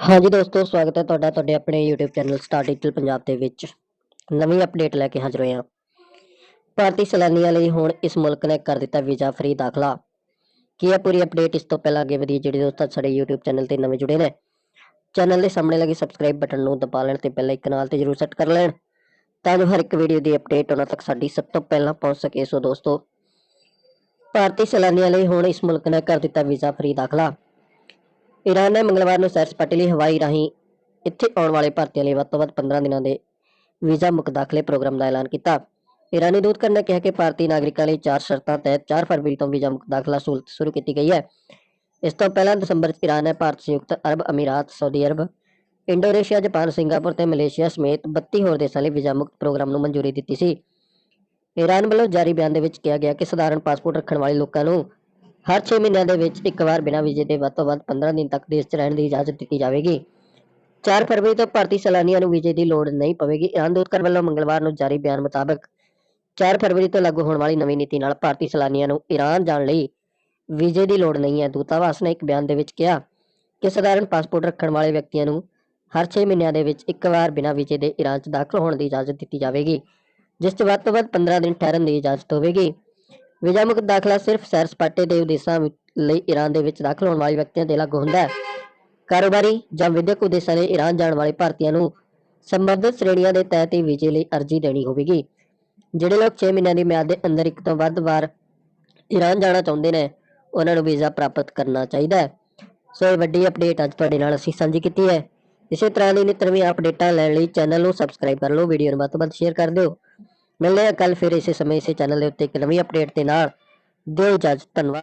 ਹਾਂਜੀ ਦੋਸਤੋ, ਸਵਾਗਤ ਹੈ ਤੁਹਾਡਾ, ਤੁਹਾਡੇ ਆਪਣੇ YouTube channel star digital Punjab ਦੇ ਵਿੱਚ। ਨਵੀਂ ਅਪਡੇਟ ਲੈ ਕੇ ਹਾਜ਼ਰ ਹੋਏ ਹਾਂ। ਭਾਰਤੀ ਸੈਲਾਨੀਆਂ ਲਈ ਹੁਣ ਇਸ ਮੁਲਕ ਨੇ ਕਰ ਦਿੱਤਾ ਵੀਜ਼ਾ ਫ੍ਰੀ ਦਾਖਲਾ। ਕੀ ਹੈ ਪੂਰੀ ਅਪਡੇਟ ਇਸ ਤੋਂ ਪਹਿਲਾਂ ਅੱਗੇ ਵਧੀ ਜਿਹੜੇ ਦੋਸਤ ਸਾਡੇ YouTube ਚੈਨਲ ਤੇ ਨਵੇਂ ਜੁੜੇ ਨੇ? ਚੈਨਲ ਦੇ ਸਾਹਮਣੇ ਲੱਗੇ ਸਬਸਕ੍ਰਾਈਬ ਬਟਨ ਨੂੰ ਦਬਾ ਲੈਣ ਤੇ ਬੈਲ ਆਈਕਨ ਨਾਲ ਤੇ ਜਰੂਰ ਸੈੱਟ ਕਰ ਲੈਣ, ਤਾਂ ਜੋ ਹਰ ਇੱਕ ਵੀਡੀਓ ਦੀ ਅਪਡੇਟ ਉਹਨਾਂ ਤੱਕ ਸਾਡੀ ਸਭ ਤੋਂ ਪਹਿਲਾਂ ਪਹੁੰਚ ਸਕੇ। ਸੋ ਦੋਸਤੋ, ਭਾਰਤੀ ਸੈਲਾਨੀਆਂ ਲਈ ਹੁਣ ਇਸ ਮੁਲਕ ਨੇ ਕਰ ਦਿੱਤਾ ਵੀਜ਼ਾ ਫ੍ਰੀ ਦਾਖਲਾ। ਈਰਾਨ ਨੇ ਮੰਗਲਵਾਰ ਨੂੰ ਸੈਰ ਸਪਾਟੇ ਲਈ ਹਵਾਈ ਰਾਹੀਂ ਇੱਥੇ ਆਉਣ ਵਾਲੇ ਭਾਰਤੀਆਂ ਲਈ ਵੱਧ ਤੋਂ ਵੱਧ 15 ਦਿਨਾਂ ਦੇ ਵੀਜ਼ਾ ਮੁਕਤ ਦਾਖਲੇ ਪ੍ਰੋਗਰਾਮ ਦਾ ਐਲਾਨ ਕੀਤਾ। ਈਰਾਨੀ ਦੂਤਘਰ ਨੇ ਕਿਹਾ ਕਿ ਭਾਰਤੀ ਨਾਗਰਿਕਾਂ ਲਈ ਚਾਰ ਸ਼ਰਤਾਂ ਤਹਿਤ 4 ਫਰਵਰੀ ਤੋਂ ਵੀਜ਼ਾ ਮੁਕਤ ਦਾਖਲਾ ਸਹੂਲਤ ਸ਼ੁਰੂ ਕੀਤੀ ਗਈ ਹੈ। ਇਸ ਤੋਂ ਪਹਿਲਾਂ ਦਸੰਬਰ 'ਚ ਈਰਾਨ ਨੇ ਭਾਰਤ ਸੰਯੁਕਤ ਅਰਬ ਅਮੀਰਾਤ, ਸਾਊਦੀ ਅਰਬ, ਇੰਡੋਨੇਸ਼ੀਆ, ਜਾਪਾਨ, ਸਿੰਗਾਪੁਰ ਤੇ ਮਲੇਸ਼ੀਆ ਸਮੇਤ 32 ਹੋਰ ਦੇਸ਼ਾਂ ਲਈ ਵੀਜ਼ਾ ਮੁਕਤ ਪ੍ਰੋਗਰਾਮ ਨੂੰ ਮਨਜ਼ੂਰੀ ਦਿੱਤੀ ਸੀ। ਈਰਾਨ ਵੱਲੋਂ ਜਾਰੀ ਬਿਆਨ ਦੇ ਵਿੱਚ ਕਿਹਾ ਗਿਆ ਕਿ ਸਧਾਰਨ ਪਾਸਪੋਰਟ ਰੱਖਣ ਵਾਲੇ ਲੋਕਾਂ ਨੂੰ ਹਰ 6 ਮਹੀਨਿਆਂ ਦੇ ਵਿੱਚ ਇੱਕ ਵਾਰ ਬਿਨਾਂ ਵੀਜ਼ੇ ਦੇ ਵੱਧ ਤੋਂ ਵੱਧ 15 ਦਿਨ ਤੱਕ ਦੇਸ਼ 'ਚ ਰਹਿਣ ਦੀ ਇਜਾਜ਼ਤ ਦਿੱਤੀ ਜਾਵੇਗੀ। 4 ਫਰਵਰੀ ਤੋਂ ਭਾਰਤੀ ਸੈਲਾਨੀਆਂ ਨੂੰ ਵੀਜ਼ੇ ਦੀ ਲੋੜ ਨਹੀਂ ਪਵੇਗੀ। ਈਰਾਨ ਦੂਤਘਰ ਵੱਲੋਂ ਮੰਗਲਵਾਰ ਨੂੰ ਜਾਰੀ ਬਿਆਨ ਮੁਤਾਬਕ 4 ਫਰਵਰੀ ਤੋਂ ਲਾਗੂ ਹੋਣ ਵਾਲੀ ਨਵੀਂ ਨੀਤੀ ਨਾਲ ਭਾਰਤੀ ਸੈਲਾਨੀਆਂ ਨੂੰ ਈਰਾਨ ਜਾਣ ਲਈ ਵੀਜ਼ੇ ਦੀ ਲੋੜ ਨਹੀਂ ਹੈ। ਦੂਤਾਵਾਸ ਨੇ ਇੱਕ ਬਿਆਨ ਦੇ ਵਿੱਚ ਕਿਹਾ ਕਿ ਸਧਾਰਨ ਪਾਸਪੋਰਟ ਰੱਖਣ ਵਾਲੇ ਵਿਅਕਤੀਆਂ ਨੂੰ ਹਰ 6 ਮਹੀਨਿਆਂ ਦੇ ਵਿੱਚ ਇੱਕ ਵਾਰ ਬਿਨਾਂ ਵੀਜ਼ੇ ਦੇ ਈਰਾਨ 'ਚ ਦਾਖਲ ਹੋਣ ਦੀ ਇਜਾਜ਼ਤ ਦਿੱਤੀ ਜਾਵੇਗੀ, ਜਿਸ 'ਚ ਵੱਧ ਤੋਂ ਵੱਧ 15 ਦਿਨ ਠਹਿਰਨ ਦੀ ਇਜਾਜ਼ਤ ਹੋਵੇਗੀ। ਵੀਜ਼ਾ ਮੁਕਤ ਦਾਖਲਾ ਸਿਰਫ ਸੈਰ ਸਪਾਟੇ ਦੇ ਉਦੇਸ਼ਾਂ ਲਈ ਈਰਾਨ ਦੇ ਵਿੱਚ ਦਾਖਲ ਹੋਣ ਵਾਲੇ ਵਿਅਕਤੀਆਂ ਤੇ ਲਾਗੂ ਹੁੰਦਾ ਹੈ। ਕਾਰੋਬਾਰੀ ਜਾਂ ਵਿਦਿਅਕ ਉਦੇਸ਼ਾਂ ਲਈ ਈਰਾਨ ਜਾਣ ਵਾਲੇ ਭਾਰਤੀਆਂ ਨੂੰ ਸੰਬੰਧਿਤ ਸ਼੍ਰੇਣੀਆਂ ਦੇ ਤਹਿਤ ਹੀ ਵੀਜ਼ੇ ਲਈ ਅਰਜ਼ੀ ਦੇਣੀ ਹੋਵੇਗੀ। ਜਿਹੜੇ ਲੋਕ 6 ਮਹੀਨਿਆਂ ਦੀ ਮਿਆਦ ਦੇ ਅੰਦਰ ਇੱਕ ਤੋਂ ਵੱਧ ਵਾਰ ਈਰਾਨ ਜਾਣਾ ਚਾਹੁੰਦੇ ਨੇ, ਉਹਨਾਂ ਨੂੰ ਵੀਜ਼ਾ ਪ੍ਰਾਪਤ ਕਰਨਾ ਚਾਹੀਦਾ ਹੈ। ਸੋ ਇਹ ਵੱਡੀ ਅਪਡੇਟ ਅੱਜ ਤੁਹਾਡੇ ਨਾਲ ਅਸੀਂ ਸਾਂਝੀ ਕੀਤੀ ਹੈ। ਇਸੇ ਤਰ੍ਹਾਂ ਦੀ ਨਿੱਤ ਨਵੀਂ ਅਪਡੇਟਾਂ ਲੈਣ ਲਈ ਚੈਨਲ ਨੂੰ ਸਬਸਕ੍ਰਾਈਬ ਕਰ ਲਓ, ਵੀਡੀਓ ਨੂੰ ਵੱਧ ਤੋਂ ਵੱਧ ਸ਼ੇਅਰ ਕਰ ਦਿਓ। ਮਿਲਦੇ ਹਾਂ ਕੱਲ ਫਿਰ ਇਸੇ ਸਮੇਂ ਇਸੇ ਚੈਨਲ ਦੇ ਉੱਤੇ ਇੱਕ ਨਵੀਂ ਅਪਡੇਟ ਦੇ ਨਾਲ। ਦਿਓ ਇਜਾਜ਼ਤ, ਧੰਨਵਾਦ।